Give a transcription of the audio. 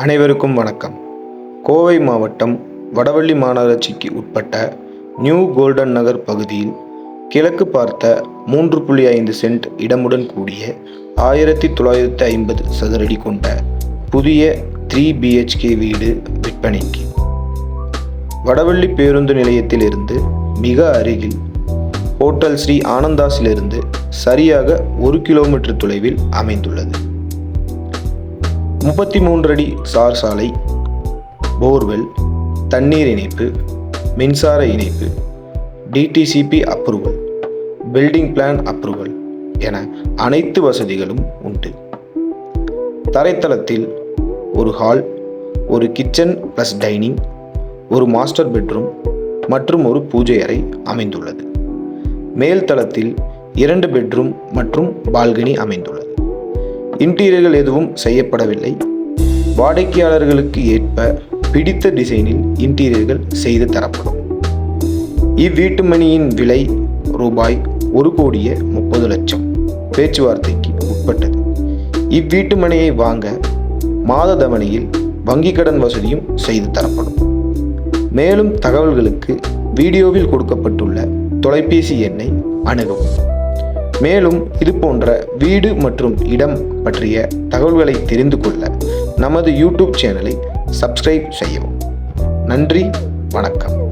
அனைவருக்கும் வணக்கம். கோவை மாவட்டம் வடவள்ளி மாநகராட்சிக்கு உட்பட்ட நியூ கோல்டன் நகர் பகுதியில் கிழக்கு பார்த்த மூன்று புள்ளி ஐந்து சென்ட் இடமுடன் கூடிய ஆயிரத்தி தொள்ளாயிரத்தி ஐம்பது சதுரடி கொண்ட புதிய த்ரீ பிஹெச்கே வீடு விற்பனைக்கு. வடவள்ளி பேருந்து நிலையத்திலிருந்து மிக அருகில் ஹோட்டல் ஸ்ரீ ஆனந்தாஸிலிருந்து சரியாக ஒரு கிலோமீட்டர் தொலைவில் அமைந்துள்ளது. முப்பத்தி மூன்று அடி சார் சாலை போர்வெல் தண்ணீர் இணைப்பு மின்சார இணைப்பு DTCP approval building plan approval என அனைத்து வசதிகளும் உண்டு. தரைத்தளத்தில் ஒரு ஹால் ஒரு கிச்சன் ப்ளஸ் டைனிங் ஒரு மாஸ்டர் பெட்ரூம் மற்றும் ஒரு பூஜை அறை அமைந்துள்ளது. மேல் தளத்தில் இரண்டு பெட்ரூம் மற்றும் பால்கனி அமைந்துள்ளது. இன்டீரியர்கள் எதுவும் செய்யப்படவில்லை. வாடிக்கையாளர்களுக்கு ஏற்ப பிடித்த டிசைனில் இன்டீரியர்கள் செய்து தரப்படும். இவ்வீட்டு மணியின் விலை ரூபாய் ஒரு கோடியே முப்பது லட்சம். பேச்சுவார்த்தைக்கு உட்பட்டது. இவ்வீட்டு மனையை வாங்க மாத தவணையில் வங்கிக் கடன் வசதியும் செய்து தரப்படும். மேலும் தகவல்களுக்கு வீடியோவில் கொடுக்கப்பட்டுள்ள தொலைபேசி எண்ணை அணுகவும். மேலும் இது போன்ற வீடு மற்றும் இடம் பற்றிய தகவல்களை தெரிந்து கொள்ள நமது யூடியூப் சேனலை சப்ஸ்கிரைப் செய்யவும். நன்றி வணக்கம்.